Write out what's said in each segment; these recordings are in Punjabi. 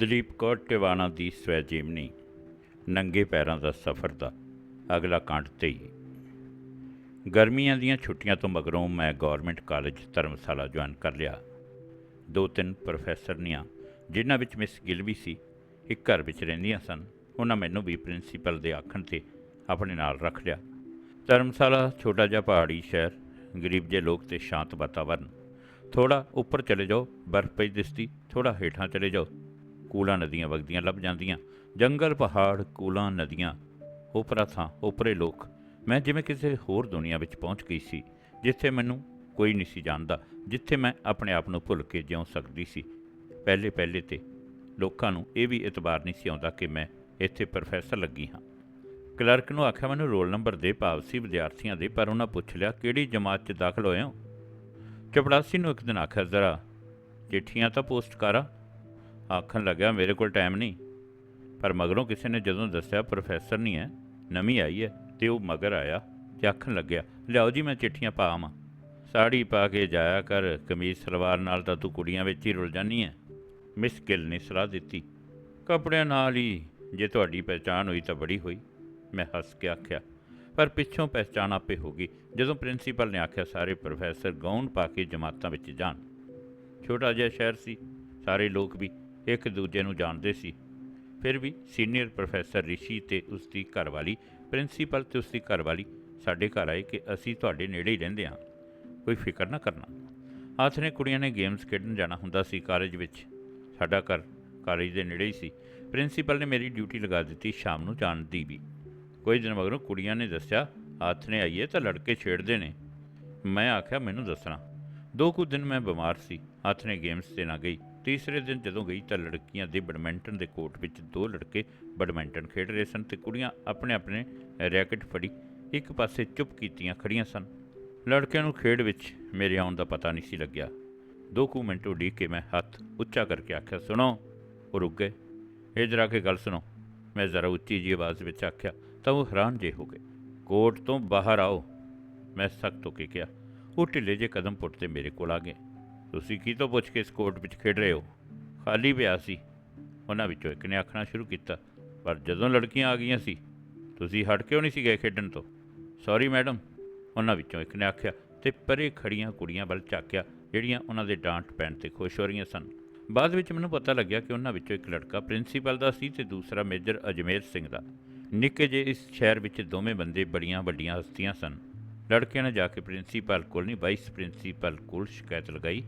ਦਲੀਪ ਕੌਰ ਟਿਵਾਣਾ ਦੀ ਸਵੈ ਜੀਵਨੀ ਨੰਗੇ ਪੈਰਾਂ ਦਾ ਸਫ਼ਰ ਦਾ ਅਗਲਾ ਕਾਂਡ ਤੇਈ। ਗਰਮੀਆਂ ਦੀਆਂ ਛੁੱਟੀਆਂ ਤੋਂ ਮਗਰੋਂ ਮੈਂ ਗਵਰਨਮੈਂਟ ਕਾਲਜ ਧਰਮਸ਼ਾਲਾ ਜੁਆਇਨ ਕਰ ਲਿਆ। ਦੋ ਤਿੰਨ ਪ੍ਰੋਫੈਸਰਨੀਆਂ ਜਿਨ੍ਹਾਂ ਵਿੱਚ ਮਿਸ ਗਿਲ ਵੀ ਸੀ, ਇੱਕ ਘਰ ਵਿੱਚ ਰਹਿੰਦੀਆਂ ਸਨ, ਉਹਨਾਂ ਮੈਨੂੰ ਵੀ ਪ੍ਰਿੰਸੀਪਲ ਦੇ ਆਖਣ ਤੇ ਆਪਣੇ ਨਾਲ ਰੱਖ ਲਿਆ। ਧਰਮਸ਼ਾਲਾ ਛੋਟਾ ਜਿਹਾ ਪਹਾੜੀ ਸ਼ਹਿਰ, ਗਰੀਬ ਜਿਹੇ ਲੋਕ ਤੇ ਸ਼ਾਂਤ ਵਾਤਾਵਰਨ। ਥੋੜਾ ਉੱਪਰ ਚਲੇ ਜਾਓ, ਬਰਫ਼ ਪਈ ਦਿਸਦੀ ਥੋੜਾ ਹੇਠਾਂ ਚਲੇ ਜਾਓ। ਕੂਲਾਂ ਨਦੀਆਂ ਵਗਦੀਆਂ ਲੱਭ ਜਾਂਦੀਆਂ। ਜੰਗਲ, ਪਹਾੜ, ਕੂਲਾਂ, ਨਦੀਆਂ। ਉਪਰਾ ਥਾਂ ਉਪਰੇ ਲੋਕ। ਮੈਂ ਜਿਵੇਂ ਕਿਸੇ ਹੋਰ ਦੁਨੀਆ ਵਿੱਚ ਪਹੁੰਚ ਗਈ ਸੀ, ਜਿੱਥੇ ਮੈਨੂੰ ਕੋਈ ਨਹੀਂ ਸੀ ਜਾਣਦਾ, ਜਿੱਥੇ ਮੈਂ ਆਪਣੇ ਆਪ ਨੂੰ ਭੁੱਲ ਕੇ ਜਿਉ ਸਕਦੀ ਸੀ। ਪਹਿਲੇ ਪਹਿਲੇ ਤੇ ਲੋਕਾਂ ਨੂੰ ਇਹ ਵੀ ਇਤਬਾਰ ਨਹੀਂ ਸੀ ਆਉਂਦਾ ਕਿ ਮੈਂ ਇੱਥੇ ਪ੍ਰੋਫੈਸਰ ਲੱਗੀ ਹਾਂ। ਕਲਰਕ ਨੂੰ ਆਖਿਆ, ਮੈਨੂੰ ਰੋਲ ਨੰਬਰ ਦੇ ਭਾਵ ਸੀ ਵਿਦਿਆਰਥੀਆਂ ਦੇ, ਪਰ ਉਹਨਾਂ ਪੁੱਛ ਲਿਆ, ਕਿਹੜੀ ਜਮਾਤ 'ਚ ਦਾਖਲ ਹੋਏ ਹੋ? ਚਪੜਾਸੀ ਨੂੰ ਇੱਕ ਦਿਨ ਆਖਿਆ, ਜ਼ਰਾ ਚਿੱਠੀਆਂ ਤਾਂ ਪੋਸਟ ਕਰਾ ਆਖਣ ਲੱਗਿਆ, ਮੇਰੇ ਕੋਲ ਟਾਈਮ ਨਹੀਂ। ਪਰ ਮਗਰੋਂ ਕਿਸੇ ਨੇ ਜਦੋਂ ਦੱਸਿਆ, ਪ੍ਰੋਫੈਸਰ ਨਹੀਂ ਹੈ, ਨਵੀਂ ਆਈ ਹੈ, ਤੇ ਉਹ ਮਗਰ ਆਇਆ ਤੇ ਆਖਣ ਲੱਗਿਆ, ਲਿਆਓ ਜੀ, ਮੈਂ ਚਿੱਠੀਆਂ ਪਾ ਆਵਾਂ। ਸਾੜੀ ਪਾ ਕੇ ਜਾਇਆ ਕਰ, ਕਮੀਜ਼ ਸਲਵਾਰ ਨਾਲ ਤਾਂ ਤੂੰ ਕੁੜੀਆਂ ਵਿੱਚ ਹੀ ਰੁਲ ਜਾਨੀ ਹੈ। ਮਿਸ ਗਿੱਲ ਨੇ ਸਲਾਹ ਦਿੱਤੀ। ਕੱਪੜਿਆਂ ਨਾਲ ਹੀ, ਜੇ ਤੁਹਾਡੀ ਪਹਿਚਾਣ ਹੋਈ ਤਾਂ ਬੜੀ ਹੋਈ, ਮੈਂ ਹੱਸ ਕੇ ਆਖਿਆ। ਪਰ ਪਿੱਛੋਂ ਪਹਿਚਾਣ ਆਪੇ ਹੋ ਗਈ, ਜਦੋਂ ਪ੍ਰਿੰਸੀਪਲ ਨੇ ਆਖਿਆ, ਸਾਰੇ ਪ੍ਰੋਫੈਸਰ ਗਾਊਨ ਪਾ ਕੇ ਜਮਾਤਾਂ ਵਿੱਚ ਜਾਣ। ਛੋਟਾ ਜਿਹਾ ਸ਼ਹਿਰ ਸੀ, ਸਾਰੇ ਲੋਕ ਵੀ ਇੱਕ ਦੂਜੇ ਨੂੰ ਜਾਣਦੇ ਸੀ। ਫਿਰ ਵੀ ਸੀਨੀਅਰ ਪ੍ਰੋਫੈਸਰ ਰਿਸ਼ੀ ਤੇ ਉਸ ਦੀ ਘਰਵਾਲੀ, ਪ੍ਰਿੰਸੀਪਲ ਤੇ ਉਸ ਦੀ ਘਰਵਾਲੀ ਸਾਡੇ ਘਰ ਆਏ ਕਿ ਅਸੀਂ ਤੁਹਾਡੇ ਨੇੜੇ ਹੀ ਰਹਿੰਦੇ ਹਾਂ। ਕੋਈ ਫਿਕਰ ਨਾ ਕਰਨਾ। ਹੱਥ ਨੇ ਕੁੜੀਆਂ ਨੇ ਗੇਮਸ ਖੇਡਣ ਜਾਣਾ ਹੁੰਦਾ ਸੀ ਕਾਲਜ ਵਿੱਚ। ਸਾਡਾ ਘਰ ਕਾਲਜ ਦੇ ਨੇੜੇ ਹੀ ਸੀ। ਪ੍ਰਿੰਸੀਪਲ ਨੇ ਮੇਰੀ ਡਿਊਟੀ ਲਗਾ ਦਿੱਤੀ ਸ਼ਾਮ ਨੂੰ ਜਾਣ ਦੀ ਵੀ। ਕੋਈ ਦਿਨ ਮਗਰੋਂ ਕੁੜੀਆਂ ਨੇ ਦੱਸਿਆ, ਹੱਥ ਨੇ ਆਈਏ ਤਾਂ ਲੜਕੇ ਛੇੜਦੇ ਨੇ। ਮੈਂ ਆਖਿਆ, ਮੈਨੂੰ ਦੱਸਣਾ। ਦੋ ਕੁ ਦਿਨ ਮੈਂ ਬਿਮਾਰ ਸੀ। ਹੱਥ ਨੇ ਗੇਮਸ ਤੇ ਨਾ ਗਈ। ਤੀਸਰੇ ਦਿਨ ਜਦੋਂ ਗਈ ਤਾਂ ਲੜਕੀਆਂ ਦੇ ਬੈਡਮਿੰਟਨ ਦੇ ਕੋਰਟ ਵਿੱਚ ਦੋ ਲੜਕੇ ਬੈਡਮਿੰਟਨ ਖੇਡ ਰਹੇ ਸਨ ਤੇ ਕੁੜੀਆਂ ਆਪਣੇ ਆਪਣੇ ਰੈਕਟ ਫੜੀ, ਇੱਕ ਪਾਸੇ ਚੁੱਪ ਕੀਤੀਆਂ ਖੜੀਆਂ ਸਨ। ਲੜਕਿਆਂ ਨੂੰ ਖੇਡ ਵਿੱਚ ਮੇਰੇ ਆਉਣ ਦਾ ਪਤਾ ਨਹੀਂ ਸੀ ਲੱਗਿਆ। ਦੋ ਕੁ ਮਿੰਟ ਉਡੀਕ ਕੇ ਮੈਂ ਹੱਥ ਉੱਚਾ ਕਰਕੇ ਆਖਿਆ, ਸੁਣੋ, ਉਹ ਰੁਕ ਗਏ। ਇਧਰ ਆ ਕੇ ਗੱਲ ਸੁਣੋ। ਮੈਂ ਜ਼ਰਾ ਉੱਚੀ ਜੀ ਆਵਾਜ਼ ਵਿੱਚ ਆਖਿਆ, ਤਾਂ ਉਹ ਹੈਰਾਨ ਜੇ ਹੋ ਗਏ। ਕੋਰਟ ਤੋਂ ਬਾਹਰ ਆਓ। ਮੈਂ ਸਖਤ ਹੋ ਕੇ ਕਿਹਾ, ਉਹ ਢਿੱਲੇ ਜੇ ਕਦਮ ਪੁੱਟਦੇ ਮੇਰੇ ਕੋਲ ਆ ਗਏ। ਤੁਸੀਂ ਕੀ ਤੋਂ ਪੁੱਛ ਕੇ ਇਸ ਕੋਰਟ ਵਿੱਚ ਖੇਡ ਰਹੇ ਹੋ? ਖਾਲੀ ਪਿਆ ਸੀ। ਉਹਨਾਂ ਵਿੱਚੋਂ ਇੱਕ ਨੇ ਆਖਣਾ ਸ਼ੁਰੂ ਕੀਤਾ, ਪਰ ਜਦੋਂ ਲੜਕੀਆਂ ਆ ਗਈਆਂ ਸੀ, ਤੁਸੀਂ ਹਟ ਕਿਉਂ ਨਹੀਂ ਸੀ ਗਏ ਖੇਡਣ ਤੋਂ? ਸੌਰੀ ਮੈਡਮ ਉਹਨਾਂ ਵਿੱਚੋਂ ਇੱਕ ਨੇ ਆਖਿਆ, ਤੇ ਪਰੇ ਖੜੀਆਂ ਕੁੜੀਆਂ ਵੱਲ ਝਾਕਿਆ, ਜਿਹੜੀਆਂ ਉਹਨਾਂ ਦੇ ਡਾਂਟ ਪੈਣ ਤੇ ਖੁਸ਼ ਹੋ ਰਹੀਆਂ ਸਨ। ਬਾਅਦ ਵਿੱਚ ਮੈਨੂੰ ਪਤਾ ਲੱਗਿਆ ਕਿ ਉਹਨਾਂ ਵਿੱਚੋਂ ਇੱਕ ਲੜਕਾ ਪ੍ਰਿੰਸੀਪਲ ਦਾ ਸੀ ਤੇ ਦੂਸਰਾ ਮੇਜਰ ਅਜਮੇਰ ਸਿੰਘ ਦਾ। ਨਿੱਕੇ ਜੇ ਇਸ ਸ਼ਹਿਰ ਵਿੱਚ ਦੋਵੇਂ ਬੰਦੇ ਬੜੀਆਂ ਵੱਡੀਆਂ ਹਸਤੀਆਂ ਸਨ। ਲੜਕਿਆਂ ਨੇ ਜਾ ਕੇ ਪ੍ਰਿੰਸੀਪਲ ਕੋਲ ਨਹੀਂ, ਵਾਈਸ ਪ੍ਰਿੰਸੀਪਲ ਕੋਲ ਸ਼ਿਕਾਇਤ ਲਗਾਈ।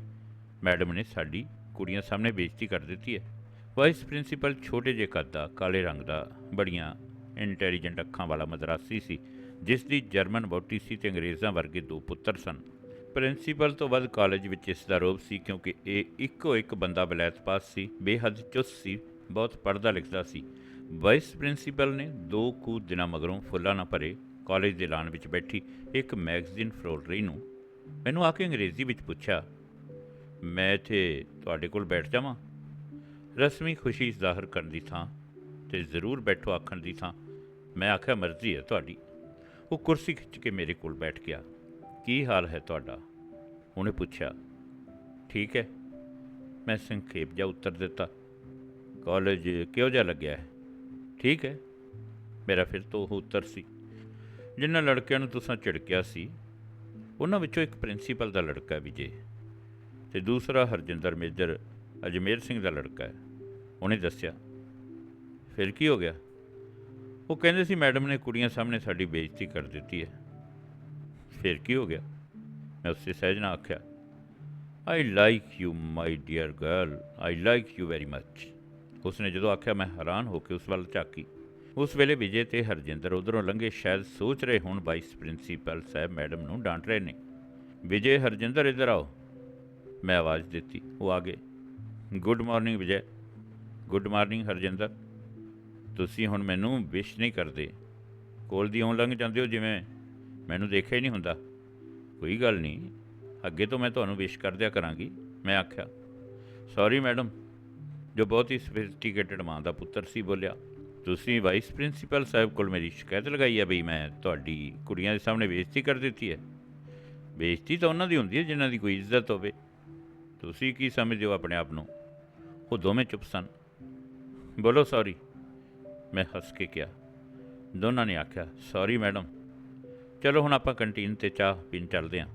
ਮੈਡਮ ਨੇ ਸਾਡੀ ਕੁੜੀਆਂ ਸਾਹਮਣੇ ਬੇਇੱਜ਼ਤੀ ਕਰ ਦਿੱਤੀ ਹੈ। ਵਾਈਸ ਪ੍ਰਿੰਸੀਪਲ ਛੋਟੇ ਜਿਹੇ ਕੱਦ ਦਾ, ਕਾਲੇ ਰੰਗ ਦਾ, ਬੜੀਆਂ ਇੰਟੈਲੀਜੈਂਟ ਅੱਖਾਂ ਵਾਲਾ ਮਦਰਾਸੀ ਸੀ, ਜਿਸ ਦੀ ਜਰਮਨ ਵਹੁਟੀ ਸੀ ਤੇ ਅੰਗਰੇਜ਼ਾਂ ਵਰਗੇ ਦੋ ਪੁੱਤਰ ਸਨ। ਪ੍ਰਿੰਸੀਪਲ ਤੋਂ ਵੱਧ ਕਾਲਜ ਵਿੱਚ ਇਸ ਦਾ ਰੋਬ ਸੀ ਕਿਉਂਕਿ ਇਹ ਇੱਕੋ ਇੱਕ ਬੰਦਾ ਬਲੈਤ ਪਾਸ ਸੀ, ਬੇਹੱਦ ਚੁਸਤ ਸੀ, ਬਹੁਤ ਪੜ੍ਹਦਾ ਲਿਖਦਾ ਸੀ। ਵਾਈਸ ਪ੍ਰਿੰਸੀਪਲ ਨੇ ਦੋ ਕੁ ਦਿਨਾਂ ਮਗਰੋਂ ਫੁੱਲਾਂ ਨਾ ਭਰੇ ਕਾਲਜ ਦੇ ਲਾਨ ਵਿੱਚ ਬੈਠੀ ਇੱਕ ਮੈਗਜ਼ੀਨ ਫਰੋਲ ਰਹੀ ਨੂੰ ਮੈਨੂੰ ਆ ਕੇ ਅੰਗਰੇਜ਼ੀ ਵਿੱਚ ਪੁੱਛਿਆ ਮੈਂ ਇੱਥੇ ਤੁਹਾਡੇ ਕੋਲ ਬੈਠ ਜਾਵਾਂ। ਰਸਮੀ ਖੁਸ਼ੀ ਜ਼ਾਹਰ ਕਰਨ ਦੀ ਥਾਂ ਤੇ ਜ਼ਰੂਰ ਬੈਠੋ ਆਖਣ ਦੀ ਥਾਂ। ਮੈਂ ਆਖਿਆ, ਮਰਜ਼ੀ ਹੈ ਤੁਹਾਡੀ। ਉਹ ਕੁਰਸੀ ਖਿੱਚ ਕੇ ਮੇਰੇ ਕੋਲ ਬੈਠ ਗਿਆ। ਕੀ ਹਾਲ ਹੈ ਤੁਹਾਡਾ? ਉਹਨੇ ਪੁੱਛਿਆ। ਠੀਕ ਹੈ। ਮੈਂ ਸੰਖੇਪ ਜਿਹਾ ਉੱਤਰ ਦਿੱਤਾ। ਕਾਲਜ ਕਿਹੋ ਜਿਹਾ ਲੱਗਿਆ ਹੈ? ਠੀਕ ਹੈ। ਮੇਰਾ ਫਿਰ ਤੋਂ ਉਹ ਉੱਤਰ ਸੀ। ਜਿਨ੍ਹਾਂ ਲੜਕਿਆਂ ਨੂੰ ਤੁਸੀਂ ਝਿੜਕਿਆ ਸੀ, ਉਹਨਾਂ ਵਿੱਚੋਂ ਇੱਕ ਪ੍ਰਿੰਸੀਪਲ ਦਾ ਲੜਕਾ ਹੈ ਵਿਜੇ। ਤੇ ਦੂਸਰਾ ਹਰਜਿੰਦਰ ਮੇਜਰ ਅਜਮੇਰ ਸਿੰਘ ਦਾ ਲੜਕਾ ਹੈ। ਉਹਨੇ ਦੱਸਿਆ, ਫਿਰ ਕੀ ਹੋ ਗਿਆ? ਉਹ ਕਹਿੰਦੇ ਸੀ, ਮੈਡਮ ਨੇ ਕੁੜੀਆਂ ਸਾਹਮਣੇ ਸਾਡੀ ਬੇਇੱਜ਼ਤੀ ਕਰ ਦਿੱਤੀ ਹੈ। ਫਿਰ ਕੀ ਹੋ ਗਿਆ? ਮੈਂ ਉਸੇ ਸਹਿਜ ਨਾਲ ਆਖਿਆ I like you my dear girl I like you very much ਉਸਨੇ ਜਦੋਂ ਆਖਿਆ, ਮੈਂ ਹੈਰਾਨ ਹੋ ਕੇ ਉਸ ਵੱਲ ਝਾਕੀ। ਉਸ ਵੇਲੇ ਵਿਜੇ ਤੇ ਹਰਜਿੰਦਰ ਉਧਰੋਂ ਲੰਘੇ ਸ਼ਾਇਦ ਸੋਚ ਰਹੇ ਹੋਣ ਵਾਈਸ ਪ੍ਰਿੰਸੀਪਲ ਸਾਹਿਬ ਮੈਡਮ ਨੂੰ ਡਾਂਟ ਰਹੇ ਨੇ। ਵਿਜੇ, ਹਰਜਿੰਦਰ, ਇੱਧਰ ਆਓ। ਮੈਂ ਆਵਾਜ਼ ਦਿੱਤੀ। ਉਹ ਆ ਗਏ। Good morning Vijay good morning Harjinder ਤੁਸੀਂ ਹੁਣ ਮੈਨੂੰ ਵਿਸ਼ ਨਹੀਂ ਕਰਦੇ। ਕੋਲ ਦੀ ਆਉਣ ਲੰਘ ਜਾਂਦੇ ਹੋ ਜਿਵੇਂ ਮੈਨੂੰ ਦੇਖਿਆ ਹੀ ਨਹੀਂ ਹੁੰਦਾ। ਕੋਈ ਗੱਲ ਨਹੀਂ। ਅੱਗੇ ਤੋਂ ਮੈਂ ਤੁਹਾਨੂੰ ਵਿਸ਼ ਕਰ ਦਿਆ ਕਰਾਂਗੀ। ਮੈਂ ਆਖਿਆ। ਸੌਰੀ ਮੈਡਮ ਜੋ ਬਹੁਤ ਹੀ ਸਫਿਸਟੀਕੇਟਡ ਮਾਂ ਦਾ ਪੁੱਤਰ ਸੀ, ਬੋਲਿਆ, ਤੁਸੀਂ ਵਾਈਸ ਪ੍ਰਿੰਸੀਪਲ ਸਾਹਿਬ ਕੋਲ ਮੇਰੀ ਸ਼ਿਕਾਇਤ ਲਗਾਈ ਹੈ ਬਈ ਮੈਂ ਤੁਹਾਡੀ ਕੁੜੀਆਂ ਦੇ ਸਾਹਮਣੇ ਬੇਇੱਜ਼ਤੀ ਕਰ ਦਿੱਤੀ ਹੈ। ਬੇਇੱਜ਼ਤੀ ਤਾਂ ਉਹਨਾਂ ਦੀ ਹੁੰਦੀ ਹੈ ਜਿਨ੍ਹਾਂ ਦੀ ਕੋਈ ਇੱਜ਼ਤ ਹੋਵੇ। ਤੁਸੀਂ ਕੀ ਸਮਝਦੇ ਹੋ ਆਪਣੇ ਆਪ ਨੂੰ? ਉਹ ਦੋਵੇਂ ਚੁੱਪ ਸਨ। ਬੋਲੋ, ਸੌਰੀ। ਮੈਂ ਹੱਸ ਕੇ ਕਿਹਾ। ਦੋਨਾਂ ਨੇ ਆਖਿਆ, ਸੌਰੀ, ਮੈਡਮ। ਚਲੋ, ਹੁਣ ਆਪਾਂ ਕੰਟੀਨ ਤੇ ਚਾਹ ਪੀਣ ਚੱਲਦੇ ਹਾਂ।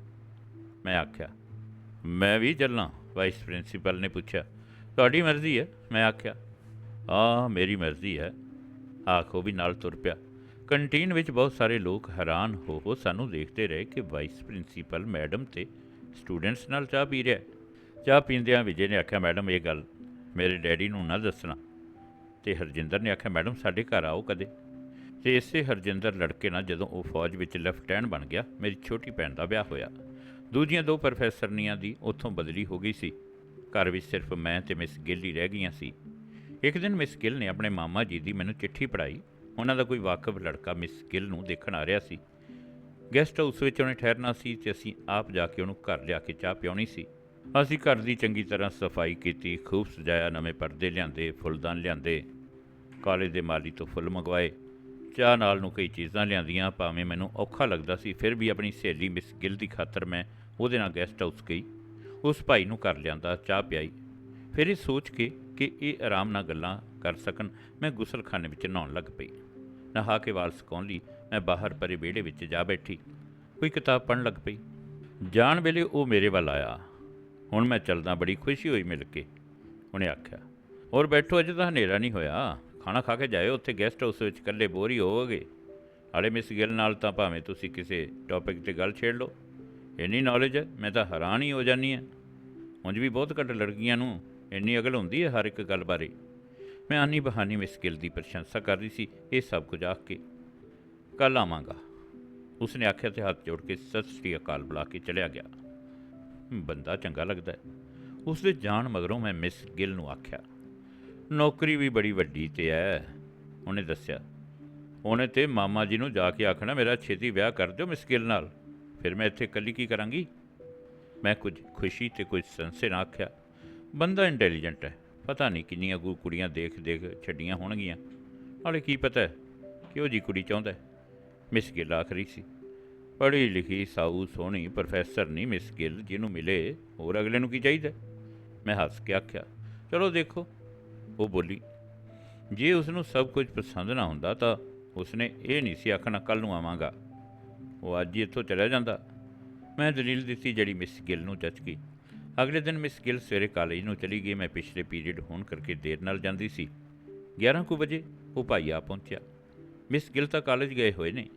ਮੈਂ ਆਖਿਆ, ਮੈਂ ਵੀ ਚੱਲਾਂ ਵਾਈਸ ਪ੍ਰਿੰਸੀਪਲ ਨੇ ਪੁੱਛਿਆ, ਤੁਹਾਡੀ ਮਰਜ਼ੀ ਹੈ? ਮੈਂ ਆਖਿਆ ਆ ਮੇਰੀ ਮਰਜ਼ੀ ਹੈ। ਆਖੋ ਵੀ ਨਾਲ ਤੁਰ ਪਿਆ। ਕੰਟੀਨ ਵਿੱਚ ਬਹੁਤ ਸਾਰੇ ਲੋਕ ਹੈਰਾਨ ਹੋ ਹੋ ਸਾਨੂੰ ਦੇਖਦੇ ਰਹੇ ਕਿ ਵਾਈਸ ਪ੍ਰਿੰਸੀਪਲ ਮੈਡਮ ਤੇ ਸਟੂਡੈਂਟਸ ਨਾਲ ਚਾਹ ਪੀ ਰਿਹਾ ਹੈ। ਚਾਹ ਪੀਂਦਿਆਂ ਵਿਜੇ ਨੇ ਆਖਿਆ, ਮੈਡਮ, ਇਹ ਗੱਲ ਮੇਰੇ ਡੈਡੀ ਨੂੰ ਨਾ ਦੱਸਣਾ। ਤੇ ਹਰਜਿੰਦਰ ਨੇ ਆਖਿਆ, ਮੈਡਮ, ਸਾਡੇ ਘਰ ਆਓ ਕਦੇ। ਤੇ ਇਸੇ ਹਰਜਿੰਦਰ ਲੜਕੇ ਨਾਲ ਜਦੋਂ ਉਹ ਫੌਜ ਵਿੱਚ ਲੈਫਟੈਂਟ ਬਣ ਗਿਆ, ਮੇਰੀ ਛੋਟੀ ਭੈਣ ਦਾ ਵਿਆਹ ਹੋਇਆ। ਦੂਜੀਆਂ ਦੋ ਪ੍ਰੋਫੈਸਰਨੀਆਂ ਦੀ ਉੱਥੋਂ ਬਦਲੀ ਹੋ ਗਈ ਸੀ। ਘਰ ਵਿੱਚ ਸਿਰਫ ਮੈਂ ਤੇ ਮਿਸ ਗਿੱਲ ਹੀ ਰਹਿ ਗਈਆਂ ਸੀ। ਇੱਕ ਦਿਨ ਮਿਸ ਗਿੱਲ ਨੇ ਆਪਣੇ ਮਾਮਾ ਜੀ ਦੀ ਮੈਨੂੰ ਚਿੱਠੀ ਪੜਾਈ ਉਹਨਾਂ ਦਾ ਕੋਈ ਵਾਕਫ ਲੜਕਾ ਮਿਸ ਗਿੱਲ ਨੂੰ ਦੇਖਣ ਆ ਰਿਹਾ ਸੀ। ਗੈਸਟ ਹਾਊਸ ਵਿੱਚ ਉਹਨੇ ਠਹਿਰਨਾ ਸੀ ਤੇ ਅਸੀਂ ਆਪ ਜਾ ਕੇ ਉਹਨੂੰ ਘਰ ਲਿਆ ਕੇ ਚਾਹ ਪਿਆਉਣੀ ਸੀ। ਅਸੀਂ ਘਰ ਦੀ ਚੰਗੀ ਤਰ੍ਹਾਂ ਸਫ਼ਾਈ ਕੀਤੀ, ਖੂਬ ਸਜਾਇਆ, ਨਵੇਂ ਪਰਦੇ ਲਿਆਂਦੇ, ਫੁੱਲਦਾਨ ਲਿਆਂਦੇ ਕਾਲਜ ਦੇ ਮਾਲੀ ਤੋਂ ਫੁੱਲ ਮੰਗਵਾਏ। ਚਾਹ ਨਾਲ ਨੂੰ ਕਈ ਚੀਜ਼ਾਂ ਲਿਆਂਦੀਆਂ, ਭਾਵੇਂ ਮੈਨੂੰ ਔਖਾ ਲੱਗਦਾ ਸੀ, ਫਿਰ ਵੀ ਆਪਣੀ ਸਹੇਲੀ ਮਿਸ ਗਿੱਲ ਦੀ ਖਾਤਰ ਮੈਂ ਉਹਦੇ ਨਾਲ ਗੈਸਟ ਹਾਊਸ ਗਈ। ਉਸ ਭਾਈ ਨੂੰ ਘਰ ਲਿਆਂਦਾ, ਚਾਹ ਪਿਆਈ। ਫਿਰ ਇਹ ਸੋਚ ਕੇ ਕਿ ਇਹ ਆਰਾਮ ਨਾਲ ਗੱਲਾਂ ਕਰ ਸਕਣ, ਮੈਂ ਗੁਸਲਖਾਨੇ ਵਿੱਚ ਨਹਾਉਣ ਲੱਗ ਪਈ। ਨਹਾ ਕੇ ਵਾਲ ਸੁਕਾਉਣ ਲਈ, ਮੈਂ ਬਾਹਰ ਪਰੇ ਵਿਹੜੇ ਵਿੱਚ ਜਾ ਬੈਠੀ। ਕੋਈ ਕਿਤਾਬ ਪੜ੍ਹਨ ਲੱਗ ਪਈ। ਜਾਣ ਵੇਲੇ ਉਹ ਮੇਰੇ ਵੱਲ ਆਇਆ। ਹੁਣ ਮੈਂ ਚੱਲਦਾ ਬੜੀ ਖੁਸ਼ੀ ਹੋਈ ਮਿਲ ਕੇ। ਉਹਨੇ ਆਖਿਆ, ਹੋਰ ਬੈਠੋ, ਅਜੇ ਤਾਂ ਹਨੇਰਾ ਨਹੀਂ ਹੋਇਆ। ਖਾਣਾ ਖਾ ਕੇ ਜਾਇਓ, ਉੱਥੇ ਗੈਸਟ ਹਾਊਸ ਵਿੱਚ ਇਕੱਲੇ ਬੋਰ ਹੀ ਹੋਵੋਗੇ। ਹਾਲੇ ਮਿਸ ਗਿੱਲ ਨਾਲ ਤਾਂ ਭਾਵੇਂ ਤੁਸੀਂ ਕਿਸੇ ਟੌਪਿਕ ਤੇ ਗੱਲ ਛੇੜ ਲਓ। ਇੰਨੀ ਨੌਲੇਜ ਹੈ, ਮੈਂ ਤਾਂ ਹੈਰਾਨ ਹੀ ਹੋ ਜਾਂਦੀ ਹਾਂ। ਉਂਝ ਵੀ ਬਹੁਤ ਘੱਟ ਲੜਕੀਆਂ ਨੂੰ ਇੰਨੀ ਅਕਲ ਹੁੰਦੀ ਹੈ ਹਰ ਇੱਕ ਗੱਲ ਬਾਰੇ। ਮੈਂ ਆਨੀ ਬਹਾਨੀ ਮਿਸ ਗਿੱਲ ਦੀ ਪ੍ਰਸ਼ੰਸਾ ਕਰ ਰਹੀ ਸੀ, ਇਹ ਸਭ ਕੁਝ ਆਖ ਕੇ। ਕੱਲ ਆਵਾਂਗਾ। ਉਸਨੇ ਆਖਿਆ ਤੇ ਹੱਥ ਜੋੜ ਕੇ ਸਤਿ ਸ੍ਰੀ ਅਕਾਲ ਬੁਲਾ ਕੇ ਚਲਿਆ ਗਿਆ। ਬੰਦਾ ਚੰਗਾ ਲੱਗਦਾ ਹੈ। ਉਸ ਦੇ ਜਾਣ ਮਗਰੋਂ ਮੈਂ ਮਿਸ ਗਿੱਲ ਨੂੰ ਆਖਿਆ, ਨੌਕਰੀ ਵੀ ਬੜੀ ਵੱਡੀ ਤੇ ਹੈ ਉਹਨੇ ਦੱਸਿਆ, ਉਹਨੇ ਤੇ ਮਾਮਾ ਜੀ ਨੂੰ ਜਾ ਕੇ ਆਖਣਾ, ਮੇਰਾ ਛੇਤੀ ਵਿਆਹ ਕਰ ਦਿਓ ਮਿਸ ਗਿੱਲ ਨਾਲ। ਫਿਰ ਮੈਂ ਇੱਥੇ ਇਕੱਲੀ ਕੀ ਕਰਾਂਗੀ? ਮੈਂ ਕੁਝ ਖੁਸ਼ੀ ਤੇ ਕੁਝ ਸੰਸੇ ਨਾਲ ਆਖਿਆ, ਬੰਦਾ ਇੰਟੈਲੀਜੈਂਟ ਹੈ। ਪਤਾ ਨਹੀਂ ਕਿੰਨੀਆਂ ਕੁ ਕੁੜੀਆਂ ਦੇਖ ਦੇਖ ਛੱਡੀਆਂ ਹੋਣਗੀਆਂ। ਨਾਲੇ ਕੀ ਪਤਾ ਹੈ ਕਿ ਜੀ ਕੁੜੀ ਚਾਹੁੰਦਾ ਮਿਸ ਗਿੱਲ ਆਖਰੀ ਸੀ ਪੜ੍ਹੀ ਲਿਖੀ ਸਾਊ ਸੋਹਣੀ ਪ੍ਰੋਫੈਸਰ ਨਹੀਂ ਮਿਸ ਗਿੱਲ ਜਿਹਨੂੰ ਮਿਲੇ, ਹੋਰ ਅਗਲੇ ਨੂੰ ਕੀ ਚਾਹੀਦਾ? ਮੈਂ ਹੱਸ ਕੇ ਆਖਿਆ, ਚਲੋ ਦੇਖੋ। ਉਹ ਬੋਲੀ, ਜੇ ਉਸ ਨੂੰ ਸਭ ਕੁਝ ਪਸੰਦ ਨਾ ਹੁੰਦਾ ਤਾਂ ਉਸਨੇ ਇਹ ਨਹੀਂ ਸੀ ਆਖਣਾ ਕੱਲ ਨੂੰ ਆਵਾਂਗਾ। ਉਹ ਅੱਜ ਹੀ ਇੱਥੋਂ ਚਲਾ ਜਾਂਦਾ। ਮੈਂ ਦਲੀਲ ਦਿੱਤੀ ਜਿਹੜੀ ਮਿਸ ਗਿੱਲ ਨੂੰ ਜੱਜ ਗਈ। ਅਗਲੇ ਦਿਨ ਮਿਸ ਗਿੱਲ ਸਵੇਰੇ ਕਾਲਜ ਨੂੰ ਚਲੀ ਗਈ। ਮੈਂ ਪਿਛਲੇ ਪੀਰੀਅਡ ਹੋਣ ਕਰਕੇ ਦੇਰ ਨਾਲ ਜਾਂਦੀ ਸੀ। 11 ਕੁ ਵਜੇ ਉਹ ਭਾਈ ਆ ਪਹੁੰਚਿਆ। ਮਿਸ ਗਿੱਲ ਤਾਂ ਕਾਲਜ ਗਏ ਹੋਏ ਨੇ?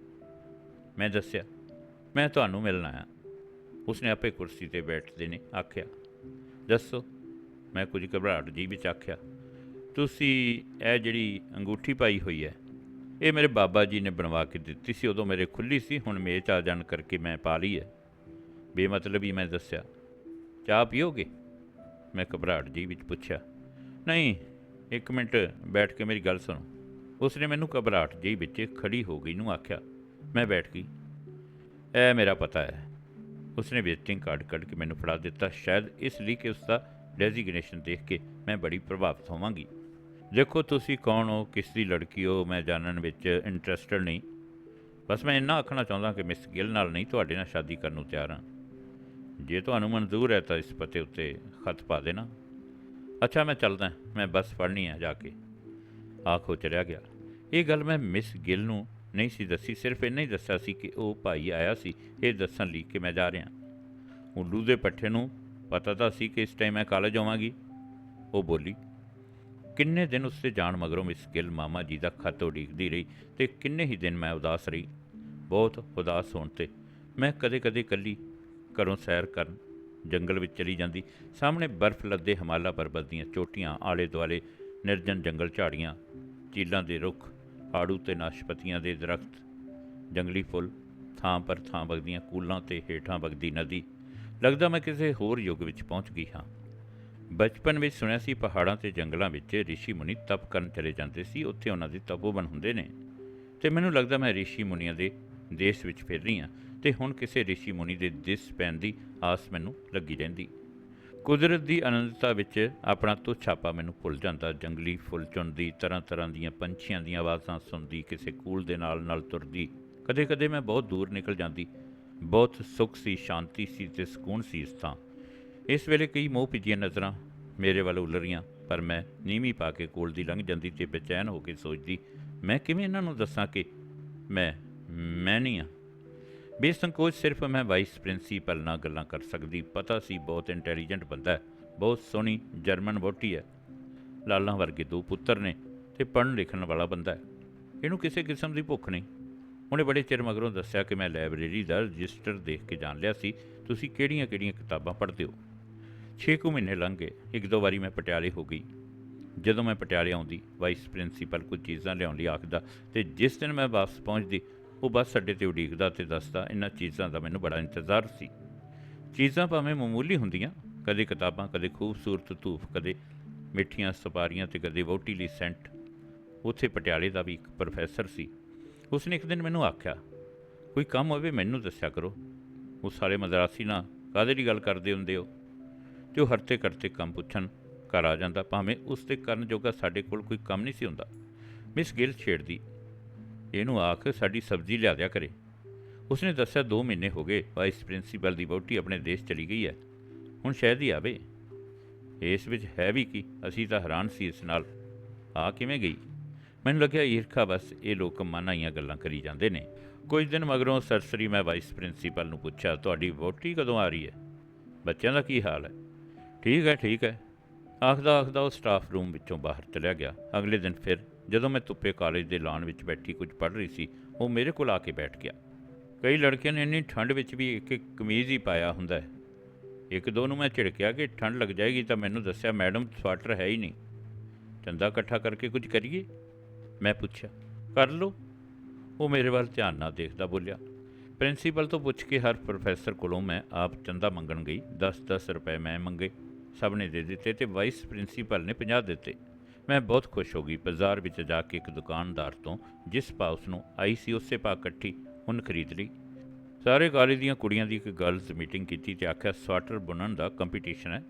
ਮੈਂ ਦੱਸਿਆ ਮੈਂ ਤੁਹਾਨੂੰ ਮਿਲਣ ਆਇਆ। ਉਸਨੇ ਆਪੇ ਕੁਰਸੀ ਤੇ ਬੈਠਦੇ ਨੇ, ਆਖਿਆ, ਦੱਸੋ, ਮੈਂ ਕੁਝ ਘਬਰਾਹਟ ਜੀ ਵਿੱਚ ਆਖਿਆ, ਤੁਸੀਂ ਇਹ ਜਿਹੜੀ ਅੰਗੂਠੀ ਪਾਈ ਹੋਈ ਹੈ, ਇਹ ਮੇਰੇ ਬਾਬਾ ਜੀ ਨੇ ਬਣਵਾ ਕੇ ਦਿੱਤੀ ਸੀ, ਉਦੋਂ ਮੇਰੇ ਖੁੱਲੀ ਸੀ, ਹੁਣ ਮੇਚ ਆ ਜਾਣ ਕਰਕੇ ਮੈਂ ਪਾ ਲਈ ਹੈ। ਬੇਮਤਲਬ ਹੀ ਮੈਂ ਦੱਸਿਆ, ਚਾਹ ਪੀਓਗੇ? ਮੈਂ ਘਬਰਾਹਟ ਜੀ ਵਿੱਚ ਪੁੱਛਿਆ, ਨਹੀਂ, ਇੱਕ ਮਿੰਟ, ਬੈਠ ਕੇ ਮੇਰੀ ਗੱਲ ਸੁਣੋ। ਉਸਨੇ ਮੈਨੂੰ ਘਬਰਾਹਟ ਜਿਹੀ ਵਿੱਚ ਖੜੀ ਹੋ ਗਈ ਨੂੰ ਆਖਿਆ, ਮੈਂ ਬੈਠ ਗਈ। ਇਹ ਮੇਰਾ ਪਤਾ ਹੈ। ਉਸਨੇ ਵਿਜ਼ਿਟਿੰਗ ਕਾਰਡ ਕੱਢ ਕੇ ਮੈਨੂੰ ਫੜਾ ਦਿੱਤਾ। ਸ਼ਾਇਦ ਇਸ ਲਈ ਕਿ ਉਸ ਦਾ ਡੈਜ਼ਿਗਨੇਸ਼ਨ ਦੇਖ ਕੇ ਮੈਂ ਬੜੀ ਪ੍ਰਭਾਵਿਤ ਹੋਵਾਂਗੀ। ਦੇਖੋ ਤੁਸੀਂ ਕੌਣ ਹੋ, ਕਿਸ ਦੀ ਲੜਕੀ ਹੋ, ਮੈਂ ਜਾਣਨ ਵਿੱਚ ਇੰਟਰਸਟਡ ਨਹੀਂ। ਬਸ ਮੈਂ ਇੰਨਾ ਆਖਣਾ ਚਾਹੁੰਦਾ ਕਿ ਮਿਸ ਗਿੱਲ ਨਾਲ ਨਹੀਂ, ਤੁਹਾਡੇ ਨਾਲ ਸ਼ਾਦੀ ਕਰਨ ਨੂੰ ਤਿਆਰ ਹਾਂ। ਜੇ ਤੁਹਾਨੂੰ ਮਨਜ਼ੂਰ ਹੈ ਤਾਂ ਇਸ ਪਤੇ ਉੱਤੇ ਖਤ ਪਾ ਦੇਣਾ। ਅੱਛਾ, ਮੈਂ ਚੱਲਦਾ ਮੈਂ ਬੱਸ ਫੜਨੀ ਹੈ ਜਾ ਕੇ। ਆਖੋ ਚਲਿਆ ਗਿਆ। ਇਹ ਗੱਲ ਮੈਂ ਮਿਸ ਗਿੱਲ ਨੂੰ ਨਹੀਂ ਸੀ ਦੱਸੀ, ਸਿਰਫ ਇੰਨਾ ਹੀ ਦੱਸਿਆ ਸੀ ਕਿ ਉਹ ਭਾਈ ਆਇਆ ਸੀ, ਇਹ ਦੱਸਣ ਲਈ ਕਿ ਮੈਂ ਜਾ ਰਿਹਾ। ਉੱਲੂ ਦੇ ਪੱਠੇ ਨੂੰ ਪਤਾ ਤਾਂ ਸੀ ਕਿ ਇਸ ਟਾਈਮ ਮੈਂ ਕਾਲਜ ਆਵਾਂਗੀ। ਉਹ ਬੋਲੀ, ਕਿੰਨੇ ਦਿਨ ਉਸਦੇ ਜਾਣ ਮਗਰੋਂ ਮਿਸ ਗਿੱਲ ਮਾਮਾ ਜੀ ਦਾ ਖਤ ਉਡੀਕਦੀ ਰਹੀ ਤੇ ਕਿੰਨੇ ਹੀ ਦਿਨ ਮੈਂ ਉਦਾਸ ਰਹੀ? ਬਹੁਤ ਉਦਾਸ ਹੋਣ ਤੇ, ਮੈਂ ਕਦੇ-ਕਦੇ ਇਕੱਲੀ ਘਰੋਂ ਸੈਰ ਕਰਨ, ਜੰਗਲ ਵਿੱਚ ਚਲੀ ਜਾਂਦੀ, ਸਾਹਮਣੇ ਬਰਫ਼ ਲੱਦੇ ਹਿਮਾਲਾ ਪਰਬਤ ਦੀਆਂ ਚੋਟੀਆਂ ਆਲੇ ਦੁਆਲੇ ਨਿਰਜਨ ਜੰਗਲ ਝਾੜੀਆਂ ਚੀਲਾਂ ਦੇ ਰੁੱਖ ਆੜੂ ਤੇ ਨਾਸ਼ਪਤੀਆਂ ਦੇ ਦਰਖਤ, ਜੰਗਲੀ ਫੁੱਲ, ਥਾਂ ਪਰ ਥਾਂ ਵਗਦੀਆਂ ਕੂਲਾਂ ਤੇ ਹੇਠਾਂ ਵਗਦੀ ਨਦੀ। ਲੱਗਦਾ ਮੈਂ ਕਿਸੇ ਹੋਰ ਯੁੱਗ ਵਿੱਚ ਪਹੁੰਚ ਗਈ ਹਾਂ। ਬਚਪਨ ਵਿੱਚ ਸੁਣਿਆ ਸੀ ਪਹਾੜਾਂ ਤੇ ਜੰਗਲਾਂ ਵਿੱਚ ਰਿਸ਼ੀ ਮੁਨੀ ਤਪ ਕਰਨ ਚਲੇ ਜਾਂਦੇ ਸੀ, ਉੱਥੇ ਉਹਨਾਂ ਦੇ ਤਪੋਵਨ ਹੁੰਦੇ ਨੇ। ਤੇ ਮੈਨੂੰ ਲੱਗਦਾ ਮੈਂ ਰਿਸ਼ੀ ਮੁਨੀਆਂ ਦੇ ਦੇਸ਼ ਵਿੱਚ ਫਿਰ ਰਹੀ ਹਾਂ, ਤੇ ਹੁਣ ਕਿਸੇ ਰਿਸ਼ੀ ਮੁਨੀ ਦੇ ਦਿਸ ਪੈਣ ਦੀ ਆਸ ਮੈਨੂੰ ਲੱਗੀ ਰਹਿੰਦੀ। ਕੁਦਰਤ ਦੀ ਅਨੰਦਤਾ ਵਿੱਚ ਆਪਣਾ ਤੁਛਾਪਾ ਮੈਨੂੰ ਭੁੱਲ ਜਾਂਦਾ। ਜੰਗਲੀ ਫੁੱਲ ਚੁਣਦੀ ਤਰ੍ਹਾਂ ਤਰ੍ਹਾਂ ਦੀਆਂ ਪੰਛੀਆਂ ਦੀਆਂ ਆਵਾਜ਼ਾਂ ਸੁਣਦੀ, ਕਿਸੇ ਕੂਲ ਦੇ ਨਾਲ ਨਾਲ ਤੁਰਦੀ। ਕਦੇ-ਕਦੇ ਮੈਂ ਬਹੁਤ ਦੂਰ ਨਿਕਲ ਜਾਂਦੀ। ਬਹੁਤ ਸੁੱਖ ਸੀ, ਸ਼ਾਂਤੀ ਸੀ ਤੇ ਸਕੂਨ ਸੀ ਇਸ ਥਾਂ। ਇਸ ਵੇਲੇ ਕਈ ਮੋਹ ਭਿੱਜੀਆਂ ਨਜ਼ਰਾਂ ਮੇਰੇ ਵੱਲ ਉਲਰੀਆਂ, ਪਰ ਮੈਂ ਨੀਵੀਂ ਪਾ ਕੇ ਕੋਲ ਦੀ ਲੰਘ ਜਾਂਦੀ ਤੇ ਬੇਚੈਨ ਹੋ ਕੇ ਸੋਚਦੀ, ਮੈਂ ਕਿਵੇਂ ਇਹਨਾਂ ਨੂੰ ਦੱਸਾਂ ਕਿ ਮੈਂ ਮੈਂ ਨਹੀਂ ਆ ਬੇਸੰਕੋਚ ਸਿਰਫ ਮੈਂ ਵਾਈਸ ਪ੍ਰਿੰਸੀਪਲ ਨਾਲ ਗੱਲਾਂ ਕਰ ਸਕਦੀ, ਪਤਾ ਸੀ ਬਹੁਤ ਇੰਟੈਲੀਜੈਂਟ ਬੰਦਾ ਹੈ, ਬਹੁਤ ਸੋਹਣੀ ਜਰਮਨ ਵੋਟੀ ਹੈ, ਲਾਲਾਂ ਵਰਗੇ ਦੋ ਪੁੱਤਰ ਨੇ ਤੇ ਪੜ੍ਹਨ ਲਿਖਣ ਵਾਲਾ ਬੰਦਾ ਹੈ। ਇਹਨੂੰ ਕਿਸੇ ਕਿਸਮ ਦੀ ਭੁੱਖ ਨਹੀਂ। ਉਹਨੇ ਬੜੇ ਚਿਰ ਮਗਰੋਂ ਦੱਸਿਆ ਕਿ ਮੈਂ ਲਾਇਬ੍ਰੇਰੀ ਦਾ ਰਜਿਸਟਰ ਦੇਖ ਕੇ ਜਾਣ ਲਿਆ ਸੀ, ਤੁਸੀਂ ਕਿਹੜੀਆਂ-ਕਿਹੜੀਆਂ ਕਿਤਾਬਾਂ ਪੜ੍ਹਦੇ ਹੋ? ਛੇ ਕੁ ਮਹੀਨੇ ਲੰਘ ਗਏ, ਇੱਕ ਦੋ ਵਾਰੀ ਮੈਂ ਪਟਿਆਲੇ ਹੋ ਗਈ। ਜਦੋਂ ਮੈਂ ਪਟਿਆਲੇ ਆਉਂਦੀ ਵਾਈਸ ਪ੍ਰਿੰਸੀਪਲ ਕੁਝ ਚੀਜ਼ਾਂ ਲਿਆਉਣ ਲਈ ਆਖਦਾ ਤੇ ਜਿਸ ਦਿਨ ਮੈਂ ਵਾਪਸ ਪਹੁੰਚਦੀ ਉਹ ਬਸ ਅੱਡੇ ਤੇ ਉਡੀਕਦਾ ਤੇ ਦੱਸਦਾ, ਇਹਨਾਂ ਚੀਜ਼ਾਂ ਦਾ ਮੈਨੂੰ ਬੜਾ ਇੰਤਜ਼ਾਰ ਸੀ। ਚੀਜ਼ਾਂ ਭਾਵੇਂ ਮਾਮੂਲੀ ਹੁੰਦੀਆਂ, ਕਦੇ ਕਿਤਾਬਾਂ, ਕਦੇ ਖੂਬਸੂਰਤ ਧੂਫ, ਕਦੇ ਮਿੱਠੀਆਂ ਸਪਾਰੀਆਂ ਤੇ ਕਦੇ ਵੋਟੀ ਲਈ ਸੈਂਟ। ਉੱਥੇ ਪਟਿਆਲੇ ਦਾ ਵੀ ਇੱਕ ਪ੍ਰੋਫੈਸਰ ਸੀ। ਉਸਨੇ ਇੱਕ ਦਿਨ ਮੈਨੂੰ ਆਖਿਆ, ਕੋਈ ਕੰਮ ਹੋਵੇ ਮੈਨੂੰ ਦੱਸਿਆ ਕਰੋ। ਉਹ ਸਾਰੇ ਮਦਰਾਸੀ ਨਾਲ ਕਾਹਦੇ ਦੀ ਗੱਲ ਕਰਦੇ ਹੁੰਦੇ ਹੋ? ਤੇ ਉਹ ਹਰਤੇ ਕਰਤੇ ਕੰਮ ਪੁੱਛਣ ਘਰ ਆ ਜਾਂਦਾ, ਭਾਵੇਂ ਉਸ ਤੇ ਕਰਨ ਜੋਗਾ ਸਾਡੇ ਕੋਲ ਕੋਈ ਕੰਮ ਨਹੀਂ ਸੀ ਹੁੰਦਾ। ਮਿਸ ਗਿਲ ਛੇੜਦੀ ਇਹਨੂੰ ਆਖ ਸਾਡੀ ਸਬਜ਼ੀ ਲਿਆ ਦਿਆ ਕਰੇ। ਉਸਨੇ ਦੱਸਿਆ 2 ਮਹੀਨੇ ਹੋ ਗਏ ਵਾਈਸ ਪ੍ਰਿੰਸੀਪਲ ਦੀ ਵਹੁਟੀ ਆਪਣੇ ਦੇਸ਼ ਚਲੀ ਗਈ ਹੈ। ਹੁਣ ਸ਼ਾਇਦ ਹੀ ਆਵੇ। ਇਸ ਵਿੱਚ ਹੈ ਵੀ ਕੀ, ਅਸੀਂ ਤਾਂ ਹੈਰਾਨ ਸੀ ਇਸ ਨਾਲ। ਆ ਕਿਵੇਂ ਗਈ? ਮੈਨੂੰ ਲੱਗਿਆ ਈਰਖਾ ਬਸ ਇਹ ਲੋਕ ਮਨਾਈਆਂ ਗੱਲਾਂ ਕਰੀ ਜਾਂਦੇ ਨੇ। ਕੁਝ ਦਿਨ ਮਗਰੋਂ ਸਰਸਰੀ ਮੈਂ ਵਾਈਸ ਪ੍ਰਿੰਸੀਪਲ ਨੂੰ ਪੁੱਛਿਆ, ਤੁਹਾਡੀ ਵਹੁਟੀ ਕਦੋਂ ਆ ਰਹੀ ਹੈ? ਬੱਚਿਆਂ ਦਾ ਕੀ ਹਾਲ ਹੈ? ਠੀਕ ਹੈ ਠੀਕ ਹੈ। ਆਖਦਾ ਆਖਦਾ ਉਹ ਸਟਾਫ ਰੂਮ ਵਿੱਚੋਂ ਬਾਹਰ ਚਲਿਆ ਗਿਆ। ਅਗਲੇ ਦਿਨ ਫਿਰ ਜਦੋਂ ਮੈਂ ਧੁੱਪੇ ਕਾਲਜ ਦੇ ਲਾਨ ਵਿੱਚ ਬੈਠੀ ਕੁਝ ਪੜ੍ਹ ਰਹੀ ਸੀ, ਉਹ ਮੇਰੇ ਕੋਲ ਆ ਕੇ ਬੈਠ ਗਿਆ। ਕਈ ਲੜਕਿਆਂ ਨੇ ਇੰਨੀ ਠੰਡ ਵਿੱਚ ਵੀ ਇੱਕ ਇੱਕ ਕਮੀਜ਼ ਹੀ ਪਾਇਆ ਹੁੰਦਾ ਹੈ। ਇੱਕ ਦੋ ਨੂੰ ਮੈਂ ਝਿੜਕਿਆ ਕਿ ਠੰਡ ਲੱਗ ਜਾਏਗੀ ਤਾਂ ਮੈਨੂੰ ਦੱਸਿਆ, ਮੈਡਮ, ਸਵਾਟਰ ਹੈ ਹੀ ਨਹੀਂ। ਚੰਦਾ ਇਕੱਠਾ ਕਰਕੇ ਕੁਝ ਕਰੀਏ? ਮੈਂ ਪੁੱਛਿਆ। ਕਰ ਲਓ। ਉਹ ਮੇਰੇ ਵੱਲ ਧਿਆਨ ਨਾਲ ਦੇਖਦਾ ਬੋਲਿਆ। ਪ੍ਰਿੰਸੀਪਲ ਤੋਂ ਪੁੱਛ ਕੇ ਹਰ ਪ੍ਰੋਫੈਸਰ ਕੋਲੋਂ ਮੈਂ ਆਪ ਚੰਦਾ ਮੰਗਣ ਗਈ। 10-10 ਰੁਪਏ ਮੈਂ ਮੰਗੇ। ਸਭ ਨੇ ਦੇ ਦਿੱਤੇ ਤੇ ਵਾਈਸ ਪ੍ਰਿੰਸੀਪਲ ਨੇ 50 ਦਿੱਤੇ। ਮੈਂ ਬਹੁਤ ਖੁਸ਼ ਹੋ ਗਈ ਬਾਜ਼ਾਰ ਵਿੱਚ ਜਾ ਕੇ ਇੱਕ ਦੁਕਾਨਦਾਰ ਤੋਂ, ਜਿਸ ਪਾ ਉਸ ਨੂੰ ਆਈ ਸੀ, ਉਸੇ ਪਾ ਇਕੱਠੀ ਉਹਨ ਖਰੀਦ ਲਈ। ਸਾਰੇ ਕਾਲਜ ਦੀਆਂ ਕੁੜੀਆਂ ਦੀ ਇੱਕ ਗਰਲਜ਼ ਮੀਟਿੰਗ ਕੀਤੀ ਤੇ ਆਖਿਆ, ਸਵੈਟਰ ਬੁਣਨ ਦਾ ਕੰਪੀਟੀਸ਼ਨ ਹੈ।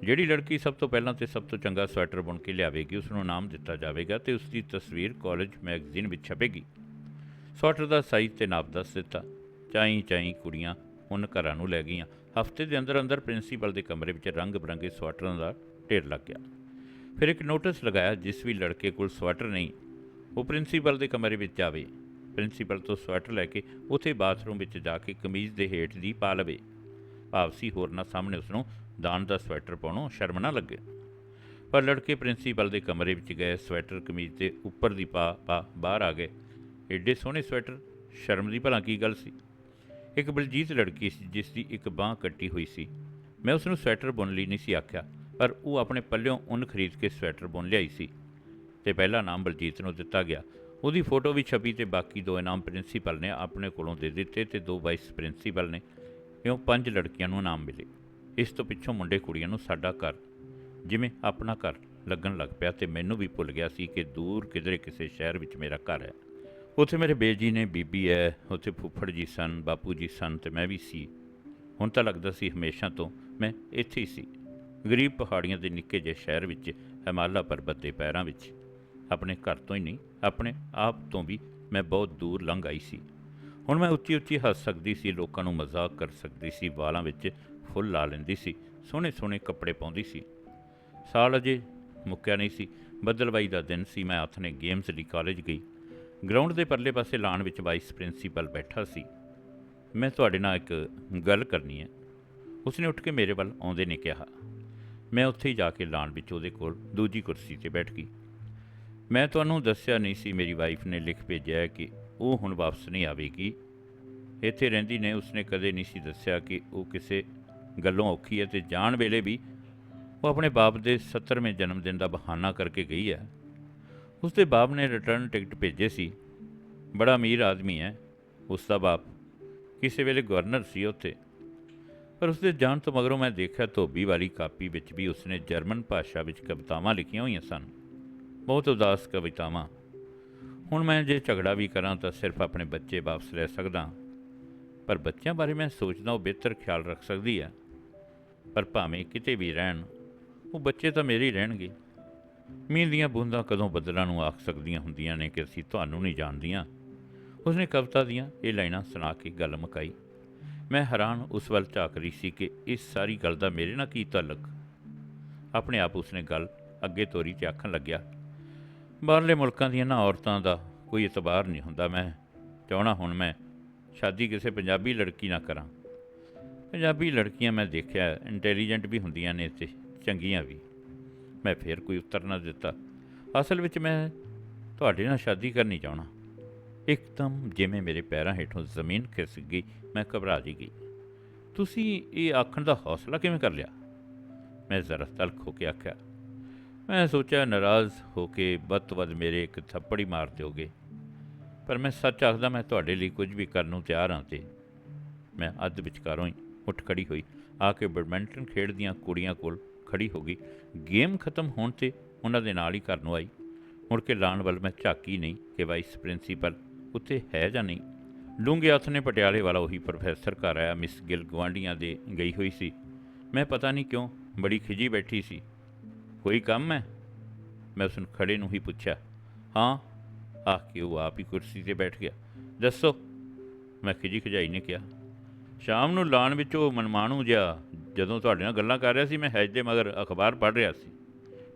ਜਿਹੜੀ ਲੜਕੀ ਸਭ ਤੋਂ ਪਹਿਲਾਂ ਤੇ ਸਭ ਤੋਂ ਚੰਗਾ ਸਵੈਟਰ ਬੁਣ ਕੇ ਲਿਆਵੇਗੀ ਉਸ ਨੂੰ ਨਾਮ ਦਿੱਤਾ ਜਾਵੇਗਾ ਤੇ ਉਸ ਦੀ ਤਸਵੀਰ ਕਾਲਜ ਮੈਗਜ਼ੀਨ ਵਿੱਚ ਛਪੇਗੀ। ਸਵੈਟਰ ਦਾ ਸਾਈਜ਼ ਤੇ ਨਾਪ ਦੱਸ ਦਿੱਤਾ। ਚਾਈ ਚਾਈ ਕੁੜੀਆਂ ਹੁਣ ਘਰਾਂ ਨੂੰ ਲੈ ਗਈਆਂ। ਹਫ਼ਤੇ ਦੇ ਅੰਦਰ ਅੰਦਰ ਪ੍ਰਿੰਸੀਪਲ ਦੇ ਕਮਰੇ ਵਿੱਚ ਰੰਗ ਬਰੰਗੇ ਸਵੈਟਰਾਂ ਦਾ ਢੇਰ ਲੱਗ ਗਿਆ। ਫਿਰ ਇੱਕ ਨੋਟਿਸ ਲਗਾਇਆ ਜਿਸ ਵੀ ਲੜਕੇ ਕੋਲ ਸਵੈਟਰ ਨਹੀਂ, ਉਹ ਪ੍ਰਿੰਸੀਪਲ ਦੇ ਕਮਰੇ ਵਿੱਚ ਜਾਵੇ। ਪ੍ਰਿੰਸੀਪਲ ਤੋਂ ਸਵੈਟਰ ਲੈ ਕੇ ਉੱਥੇ ਬਾਥਰੂਮ ਵਿੱਚ ਜਾ ਕੇ ਕਮੀਜ਼ ਦੇ ਹੇਠ ਦੀ ਪਾ ਲਵੇ। ਭਾਵ ਸੀ ਹੋਰਨਾਂ ਸਾਹਮਣੇ ਉਸ ਨੂੰ ਦਾਨ ਦਾ ਸਵੈਟਰ ਪਾਉਣੋਂ ਸ਼ਰਮ ਨਾ ਲੱਗੇ। ਪਰ ਲੜਕੇ ਪ੍ਰਿੰਸੀਪਲ ਦੇ ਕਮਰੇ ਵਿੱਚ ਗਏ, ਸਵੈਟਰ ਕਮੀਜ਼ ਦੇ ਉੱਪਰ ਦੀ ਪਾ ਪਾ ਬਾਹਰ ਆ ਗਏ। ਐਡੇ ਸੋਹਣੇ ਸਵੈਟਰ, ਸ਼ਰਮ ਦੀ ਭਲਾ ਕੀ ਗੱਲ ਸੀ? ਇੱਕ ਬਲਜੀਤ ਲੜਕੀ ਸੀ ਜਿਸ ਦੀ ਇੱਕ ਬਾਹ ਕੱਟੀ ਹੋਈ ਸੀ। ਮੈਂ ਉਸ ਨੂੰ ਸਵੈਟਰ ਬੁਣ ਲਈ ਨਹੀਂ ਸੀ ਆਖਿਆ। ਪਰ ਉਹ ਆਪਣੇ ਪੱਲਿਓਂ ਉੱਨ ਖਰੀਦ ਕੇ ਸਵੈਟਰ ਬੁਣ ਲਿਆਈ ਸੀ ਤੇ ਪਹਿਲਾ ਨਾਮ ਬਲਜੀਤ ਨੂੰ ਦਿੱਤਾ ਗਿਆ। ਉਹਦੀ ਫੋਟੋ ਵੀ ਛਪੀ ਤੇ ਬਾਕੀ ਦੋ ਇਨਾਮ ਪ੍ਰਿੰਸੀਪਲ ਨੇ ਆਪਣੇ ਕੋਲੋਂ ਦੇ ਦਿੱਤੇ ਤੇ ਦੋ ਵਾਈਸ ਪ੍ਰਿੰਸੀਪਲ ਨੇ, ਇਉਂ ਪੰਜ ਲੜਕੀਆਂ ਨੂੰ ਇਨਾਮ ਮਿਲੇ। ਇਸ ਤੋਂ ਪਿੱਛੋਂ ਮੁੰਡੇ ਕੁੜੀਆਂ ਨੂੰ ਸਾਡਾ ਘਰ, ਜਿਵੇਂ ਆਪਣਾ ਘਰ ਲੱਗਣ ਲੱਗ ਪਿਆ ਤੇ ਮੈਨੂੰ ਵੀ ਭੁੱਲ ਗਿਆ ਸੀ ਕਿ ਦੂਰ ਕਿਧਰੇ ਕਿਸੇ ਸ਼ਹਿਰ ਵਿੱਚ ਮੇਰਾ ਘਰ ਹੈ। ਉੱਥੇ ਮੇਰੇ ਬੇਜੀ ਨੇ ਬੀਬੀ ਹੈ, ਉੱਥੇ ਫੁੱਫੜ ਜੀ ਸਨ, ਬਾਪੂ ਜੀ ਸਨ ਤੇ ਮੈਂ ਵੀ ਸੀ। ਹੁਣ ਤਾਂ ਲੱਗਦਾ ਸੀ ਹਮੇਸ਼ਾ ਤੋਂ ਮੈਂ ਇੱਥੇ ਹੀ ਸੀ। ਗਰੀਬ ਪਹਾੜੀਆਂ ਦੇ ਨਿੱਕੇ ਜਿਹੇ ਸ਼ਹਿਰ ਵਿੱਚ, ਹਿਮਾਲਾ ਪਰਬਤ ਦੇ ਪੈਰਾਂ ਵਿੱਚ। ਆਪਣੇ ਘਰ ਤੋਂ ਹੀ ਨਹੀਂ, ਆਪਣੇ ਆਪ ਤੋਂ ਵੀ ਮੈਂ ਬਹੁਤ ਦੂਰ ਲੰਘ ਆਈ ਸੀ। ਹੁਣ ਮੈਂ ਉੱਚੀ ਉੱਚੀ ਹੱਸ ਸਕਦੀ ਸੀ, ਲੋਕਾਂ ਨੂੰ ਮਜ਼ਾਕ ਕਰ ਸਕਦੀ ਸੀ, ਵਾਲਾਂ ਵਿੱਚ ਫੁੱਲ ਲਾ ਲੈਂਦੀ ਸੀ ਸੋਹਣੇ ਸੋਹਣੇ ਕੱਪੜੇ ਪਾਉਂਦੀ ਸੀ। ਸਾਲ ਅਜੇ ਮੁੱਕਿਆ ਨਹੀਂ ਸੀ ਬੱਦਲਬਾਈ ਦਾ ਦਿਨ ਸੀ, ਮੈਂ ਆਥਣੇ ਗੇਮਸ ਲਈ ਕਾਲਜ ਗਈ। ਗਰਾਊਂਡ ਦੇ ਪਰਲੇ ਪਾਸੇ ਲਾਨ ਵਿੱਚ ਵਾਈਸ ਪ੍ਰਿੰਸੀਪਲ ਬੈਠਾ ਸੀ। ਮੈਂ ਤੁਹਾਡੇ ਨਾਲ ਇੱਕ ਗੱਲ ਕਰਨੀ ਹੈ। ਉਸਨੇ ਉੱਠ ਕੇ ਮੇਰੇ ਵੱਲ ਆਉਂਦੇ ਨੇ ਕਿਹਾ ਮੈਂ ਉੱਥੇ ਹੀ ਜਾ ਕੇ ਲਾਨ ਵਿੱਚ ਉਹਦੇ ਕੋਲ ਦੂਜੀ ਕੁਰਸੀ ਤੇ ਬੈਠ ਗਈ। ਮੈਂ ਤੁਹਾਨੂੰ ਦੱਸਿਆ ਨਹੀਂ ਸੀ, ਮੇਰੀ ਵਾਈਫ ਨੇ ਲਿਖ ਭੇਜਿਆ ਕਿ ਉਹ ਹੁਣ ਵਾਪਸ ਨਹੀਂ ਆਵੇਗੀ। ਇੱਥੇ ਰਹਿੰਦੀ ਨੇ, ਉਸਨੇ ਕਦੇ ਨਹੀਂ ਸੀ ਦੱਸਿਆ ਕਿ ਉਹ ਕਿਸੇ ਗੱਲੋਂ ਔਖੀ ਹੈ ਤੇ ਜਾਣ ਵੇਲੇ ਵੀ ਉਹ ਆਪਣੇ ਬਾਪ ਦੇ 70ਵੇਂ ਜਨਮ ਦਿਨ ਦਾ ਬਹਾਨਾ ਕਰਕੇ ਗਈ ਹੈ। ਉਸਦੇ ਬਾਪ ਨੇ ਰਿਟਰਨ ਟਿਕਟ ਭੇਜੇ ਸੀ। ਬੜਾ ਅਮੀਰ ਆਦਮੀ ਹੈ। ਉਸ ਦਾ ਬਾਪ ਕਿਸੇ ਵੇਲੇ ਗਵਰਨਰ ਸੀ ਉੱਥੇ। ਪਰ ਉਸਦੇ ਜਾਣ ਤੋਂ ਮਗਰੋਂ ਮੈਂ ਦੇਖਿਆ ਧੋਬੀ ਵਾਲੀ ਕਾਪੀ ਵਿੱਚ ਵੀ ਉਸਨੇ ਜਰਮਨ ਭਾਸ਼ਾ ਵਿੱਚ ਕਵਿਤਾਵਾਂ ਲਿਖੀਆਂ ਹੋਈਆਂ ਸਨ। ਬਹੁਤ ਉਦਾਸ ਕਵਿਤਾਵਾਂ। ਹੁਣ ਮੈਂ ਜੇ ਝਗੜਾ ਵੀ ਕਰਾਂ ਤਾਂ ਸਿਰਫ ਆਪਣੇ ਬੱਚੇ ਵਾਪਸ ਲੈ ਸਕਦਾ ਪਰ ਬੱਚਿਆਂ ਬਾਰੇ ਮੈਂ ਸੋਚਦਾ ਉਹ ਬਿਹਤਰ ਖਿਆਲ ਰੱਖ ਸਕਦੀ ਹੈ। ਪਰ ਭਾਵੇਂ ਕਿਤੇ ਵੀ ਰਹਿਣ, ਉਹ ਬੱਚੇ ਤਾਂ ਮੇਰੇ ਹੀ ਰਹਿਣਗੇ। ਮੀਂਹ ਦੀਆਂ ਬੂੰਦਾਂ ਕਦੋਂ ਬੱਦਲਾਂ ਨੂੰ ਆਖ ਸਕਦੀਆਂ ਹੁੰਦੀਆਂ ਨੇ ਕਿ ਅਸੀਂ ਤੁਹਾਨੂੰ ਨਹੀਂ ਜਾਣਦੀਆਂ? ਉਸਨੇ ਕਵਿਤਾ ਦੀਆਂ ਇਹ ਲਾਈਨਾਂ ਸੁਣਾ ਕੇ ਗੱਲ ਮੁਕਾਈ। ਮੈਂ ਹੈਰਾਨ ਉਸ ਵੱਲ ਝਾਕ ਰਹੀ ਸੀ ਕਿ ਇਸ ਸਾਰੀ ਗੱਲ ਦਾ ਮੇਰੇ ਨਾਲ ਕੀ ਤਾਲੁਕ? ਆਪਣੇ ਆਪ ਉਸਨੇ ਗੱਲ ਅੱਗੇ ਤੋਰੀ ਤੇ ਆਖਣ ਲੱਗਿਆ, ਬਾਹਰਲੇ ਮੁਲਕਾਂ ਦੀਆਂ ਨਾ ਔਰਤਾਂ ਦਾ ਕੋਈ ਇਤਬਾਰ ਨਹੀਂ ਹੁੰਦਾ ਮੈਂ। ਚਾਹਣਾ ਹੁਣ ਮੈਂ ਸ਼ਾਦੀ ਕਿਸੇ ਪੰਜਾਬੀ ਲੜਕੀ ਨਾਲ ਕਰਾਂ। ਪੰਜਾਬੀ ਲੜਕੀਆਂ ਮੈਂ ਦੇਖਿਆ ਇੰਟੈਲੀਜੈਂਟ ਵੀ ਹੁੰਦੀਆਂ ਨੇ ਤੇ ਚੰਗੀਆਂ ਵੀ। ਮੈਂ ਫੇਰ ਕੋਈ ਉੱਤਰ ਨਾ ਦਿੱਤਾ। ਅਸਲ ਵਿੱਚ ਮੈਂ ਤੁਹਾਡੇ ਨਾਲ ਸ਼ਾਦੀ ਕਰਨੀ ਚਾਹਣਾ ਇੱਕਦਮ ਜਿਵੇਂ ਮੇਰੇ ਪੈਰਾਂ ਹੇਠੋਂ ਜ਼ਮੀਨ ਖਿਸਕ ਗਈ, ਮੈਂ ਘਬਰਾ ਜੀ ਗਈ। ਤੁਸੀਂ ਇਹ ਆਖਣ ਦਾ ਹੌਸਲਾ ਕਿਵੇਂ ਕਰ ਲਿਆ? ਮੈਂ ਜ਼ਰਾ ਤਲਖ ਹੋ ਕੇ ਆਖਿਆ, ਮੈਂ ਸੋਚਿਆ ਨਾਰਾਜ਼ ਹੋ ਕੇ ਵੱਧ ਤੋਂ ਵੱਧ ਮੇਰੇ ਇੱਕ ਥੱਪੜੀ ਮਾਰ ਦਿਓਗੇ। ਪਰ ਮੈਂ ਸੱਚ ਆਖਦਾ ਮੈਂ ਤੁਹਾਡੇ ਲਈ ਕੁਝ ਵੀ ਕਰਨ ਨੂੰ ਤਿਆਰ ਹਾਂ ਤੇ ਮੈਂ ਅੱਧ ਵਿਚਕਾਰੋਂ ਹੀ ਉੱਠ ਖੜੀ ਹੋਈ, ਆ ਕੇ ਬੈਡਮਿੰਟਨ ਖੇਡਦੀਆਂ ਕੁੜੀਆਂ ਕੋਲ ਖੜੀ ਹੋ ਗਈ। ਗੇਮ ਖਤਮ ਹੋਣ ਤੇ ਉਹਨਾਂ ਦੇ ਨਾਲ ਹੀ ਘਰ ਨੂੰ ਆਈ। ਮੁੜ ਕੇ ਲਾਣ ਵੱਲ ਮੈਂ ਝਾਕੀ ਨਹੀਂ ਕਿ ਵਾਈਸ ਪ੍ਰਿੰਸੀਪਲ ਉੱਥੇ ਹੈ ਜਾਂ ਨਹੀਂ? ਡੂੰਘੇ ਹੱਥ ਨੇ ਪਟਿਆਲੇ ਵਾਲਾ ਉਹੀ ਪ੍ਰੋਫੈਸਰ ਘਰ ਆਇਆ, ਮਿਸ ਗਿਲ ਗਵਾਂਡੀਆਂ ਦੇ ਗਈ ਹੋਈ ਸੀ। ਮੈਂ ਪਤਾ ਨਹੀਂ ਕਿਉਂ ਬੜੀ ਖਿਜੀ ਬੈਠੀ ਸੀ। ਕੋਈ ਕੰਮ ਹੈ? ਮੈਂ ਉਸ ਨੂੰ ਖੜੇ ਨੂੰ ਹੀ ਪੁੱਛਿਆ। ਹਾਂ ਆਖ ਕੇ ਉਹ ਆਪ ਹੀ ਕੁਰਸੀ ਤੇ ਬੈਠ ਗਿਆ। ਦੱਸੋ। ਮੈਂ ਖਿਜੀ ਖਜਾਈ ਨੇ ਕਿਹਾ। ਸ਼ਾਮ ਨੂੰ ਲਾਣ ਵਿੱਚ ਉਹ ਮਨਮਾਣੂ ਜਿਹਾ ਜਦੋਂ ਤੁਹਾਡੇ ਨਾਲ ਗੱਲਾਂ ਕਰ ਰਿਹਾ ਸੀ, ਮੈਂ ਹੈਜ ਦੇ ਮਗਰ ਅਖਬਾਰ ਪੜ੍ਹ ਰਿਹਾ ਸੀ।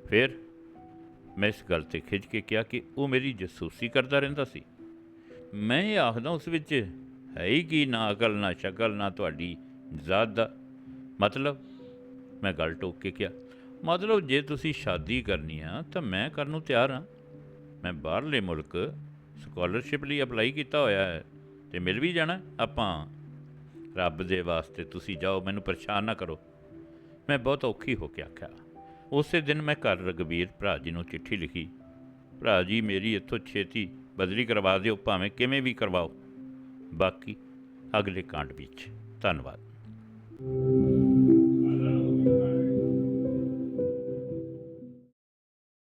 ਫਿਰ ਮੈਂ ਇਸ ਗੱਲ ਤੇ ਖਿੱਚ ਕੇ ਕਿਹਾ ਕਿ ਉਹ ਮੇਰੀ ਜਸੂਸੀ ਕਰਦਾ ਰਹਿੰਦਾ ਸੀ। ਮੈਂ ਇਹ ਆਖਦਾ ਉਸ ਵਿੱਚ ਹੈ ਹੀ ਕੀ ਨਾ ਅਕਲ, ਨਾ ਸ਼ਕਲ, ਨਾ ਤੁਹਾਡੀ ਜ਼ਾਤ ਦਾ। ਮਤਲਬ ਮੈਂ ਗੱਲ ਟੋਕ ਕੇ ਕਿਹਾ, ਮਤਲਬ ਜੇ ਤੁਸੀਂ ਸ਼ਾਦੀ ਕਰਨੀ ਆ ਤਾਂ ਮੈਂ ਕਰਨ ਨੂੰ ਤਿਆਰ ਹਾਂ ਮੈਂ ਬਾਹਰਲੇ ਮੁਲਕ ਸਕਾਲਰਸ਼ਿਪ ਲਈ ਅਪਲਾਈ ਕੀਤਾ ਹੋਇਆ ਹੈ ਤੇ ਮਿਲ ਵੀ ਜਾਣਾ ਆਪਾਂ। ਰੱਬ ਦੇ ਵਾਸਤੇ ਤੁਸੀਂ ਜਾਓ, ਮੈਨੂੰ ਪਰੇਸ਼ਾਨ ਨਾ ਕਰੋ। ਮੈਂ ਬਹੁਤ ਔਖੀ ਹੋ ਕੇ ਆਖਿਆ। ਉਸੇ ਦਿਨ ਮੈਂ ਘਰ ਰਗਵੀਰ ਭਰਾ ਜੀ ਨੂੰ ਚਿੱਠੀ ਲਿਖੀ। ਭਰਾ ਜੀ ਮੇਰੀ ਇੱਥੋਂ ਛੇਤੀ ਬਦਲੀ ਕਰਵਾ ਦਿਓ ਭਾਵੇਂ ਕਿਵੇਂ ਵੀ ਕਰਵਾਓ। ਬਾਕੀ ਅਗਲੇ ਕਾਂਡ ਵਿੱਚ। ਧੰਨਵਾਦ।